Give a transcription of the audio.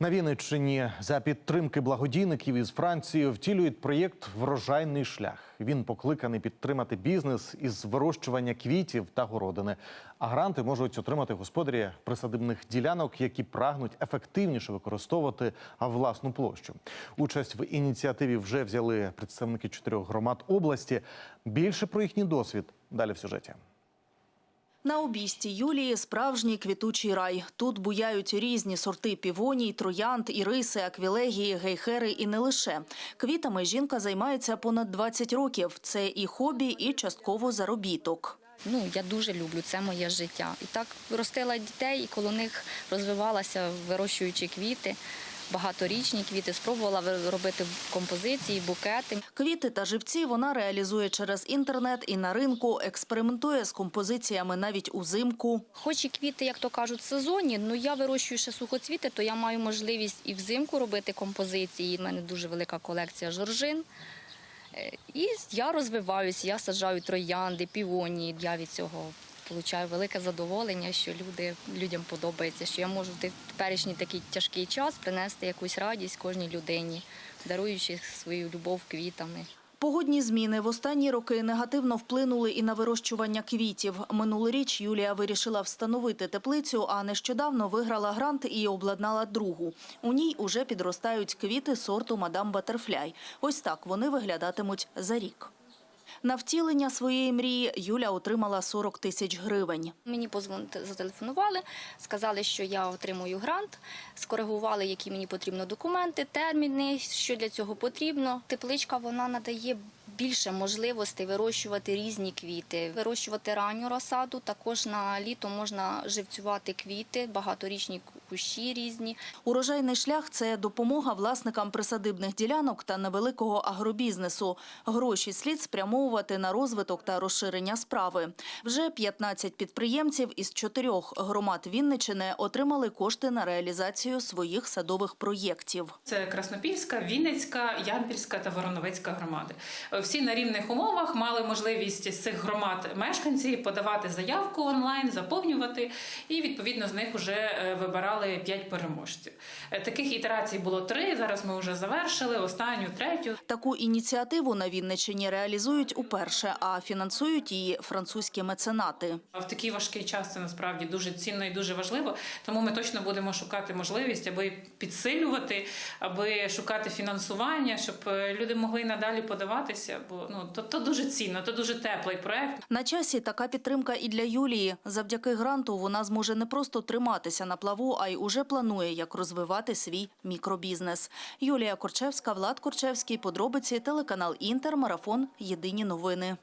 На Вінниччині за підтримки благодійників із Франції втілюють проєкт Врожайний шлях. Він покликаний підтримати бізнес із вирощування квітів та городини. А гранти можуть отримати господарі присадибних ділянок, які прагнуть ефективніше використовувати власну площу. Участь в ініціативі вже взяли представники чотирьох громад області. Більше про їхній досвід далі в сюжеті. На обійсті Юлії справжній квітучий рай. Тут буяють різні сорти півоній, троянд, іриси, аквілегії, гейхери і не лише. Квітами жінка займається понад 20 років. Це і хобі, і частково заробіток. Ну, я дуже люблю, це моє життя. І так виростила дітей, і коло них розвивалася, вирощуючи квіти, багаторічні квіти, спробувала робити композиції, букети. Квіти та живці вона реалізує через інтернет і на ринку, експериментує з композиціями навіть узимку. Хоч і квіти, як то кажуть, сезонні, але я вирощую ще сухоцвіти, то я маю можливість і взимку робити композиції. У мене дуже велика колекція жоржин. Е, І я розвиваюся, я саджаю троянди, півонії. Я від цього отримую велике задоволення, що люди, людям подобається, що я можу в теперішній такий тяжкий час принести якусь радість кожній людині, даруючи свою любов квітами. Погодні зміни в останні роки негативно вплинули і на вирощування квітів. Минулоріч Юлія вирішила встановити теплицю, а нещодавно виграла грант і обладнала другу. У ній уже підростають квіти сорту мадам Батерфляй. Ось так вони виглядатимуть за рік. На втілення своєї мрії Юля отримала 40 тисяч гривень. Мені зателефонували, сказали, що я отримую грант, скоригували, які мені потрібно документи, терміни, що для цього потрібно. Тепличка вона надає більше можливостей вирощувати різні квіти, вирощувати ранню розсаду. Також на літо можна живцювати квіти, багаторічні кущі різні. Урожайний шлях – це допомога власникам присадибних ділянок та невеликого агробізнесу. Гроші слід спрямовувати на розвиток та розширення справи. Вже 15 підприємців із чотирьох громад Вінничини отримали кошти на реалізацію своїх садових проєктів. Це Краснопільська, Вінницька, Ямпільська та Вороновицька громади. Е, Всі на рівних умовах мали можливість з цих громад мешканці подавати заявку онлайн, заповнювати, і відповідно з них вже вибирали 5 переможців. Е, Таких ітерацій було три. Зараз ми вже завершили останню, третю. Таку ініціативу на Вінничині реалізують уперше, а фінансують її французькі меценати. В такий важкий час це насправді дуже цінно і дуже важливо. Тому ми точно будемо шукати можливість, аби підсилювати, аби шукати фінансування, щоб е, люди могли надалі подаватися. Бо ну то, то дуже цінно, то дуже теплий проект. На часі така підтримка і для Юлії. Завдяки гранту вона зможе не просто триматися на плаву, а й уже планує, як розвивати свій мікробізнес. Юлія Корчевська, Влад Корчевський, подробиці, телеканал Інтер, марафон. Єдині новини.